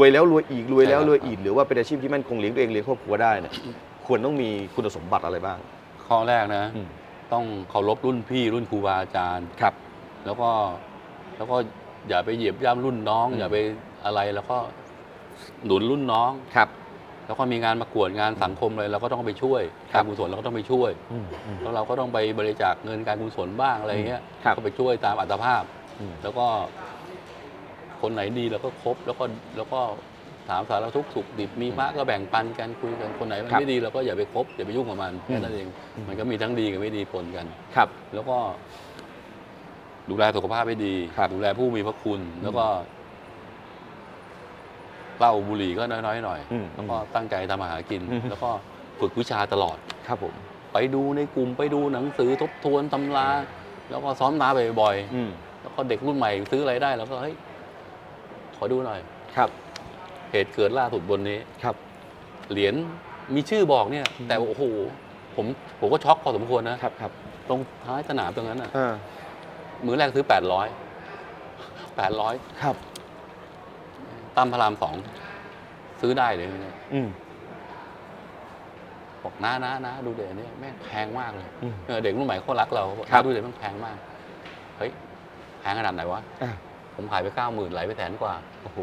รวยแล้วรวยอีกรวยแล้วใช่ครับรวยอีกหรือว่าเป็นอาชีพที่มั่นคงเลี้ยงตัวเองเลี้ยงครอบครัวได้เนี่ยควรต้องมีคุณสมบัติอะไรบ้าง ข้อแรกนะ อืม ต้องเคารพรุ่นพี่รุ่นครูบาอาจารย์ ครับ แล้วก็แล้วก็อย่าไปเหยียบย่ำรุ่นน้อง อืม อย่าไปอะไรแล้วก็หนุนรุ่นน้อง ครับ แล้วก็มีงานประกวดงานสังคมอะไรเราก็ต้องไปช่วยครักาบรกุศลเราก็ต้องไปช่วยอืมอืมแล้วเราก็ต้องไปบริจาคเงินการกุศลบ้างอะไรเงี้ยครับ ก็ไปช่วยตามอัตภาพอืมแล้วก็ คนไหนดีเราก็คบแล้วก็แล้วก็ถามสารทุกข์สุขดิบมีมากก็แบ่งปันกันคุยกันคนไหนมันครับไม่ดีเราก็อย่าไปคบอย่าไปยุ่งกับมันแค่นั้นเองอืมมันก็มีทั้งดีกับไม่ดีปนกันครับ แล้วก็ ดูแลสุขภาพให้ดีครับดูแลผู้มีพระคุณแล้วก็เหล้าบุหรี่ก็น้อยๆหน่อยอืมแล้วก็ตั้งใจทำอาหารกินอืมแล้วก็ฝึกวิชาตลอดครับผมไปดูในกลุ่มไปดูหนังสือทบทวนตำรา แล้วก็ซ้อมน้าบ่อยอืมๆแล้วก็เด็กรุ่นใหม่ซื้ออะไรได้ แล้วก็เฮ้ย ขอดูหน่อย ครับเหตุเกิดล่าสุดบนนี้ ครับ เหรียญมีชื่อบอกเนี่ยอืมแต่โอ้โหผมผมก็ช็อกพอสมควรนะครับครับตรงท้ายสนามตรงนั้นอะอ่ามือแรกซื้อแปดร้อยแปดร้อยครับตั้มพระรามสองซื้อได้เลยเนี่ยอืม บอกน้าน้าน้าดูเดี๋ยวนี้แม่งแพงมากเลยอืมเออเด็กรุ่นใหม่เขารักเราบอกครับ น้าดูเดี๋ยวแม่งแพงมากเฮ้ยแพงขนาดไหนวะ อ่า ผมขายไปเก้าหมื่นไหลไปแสนกว่า โอ้โห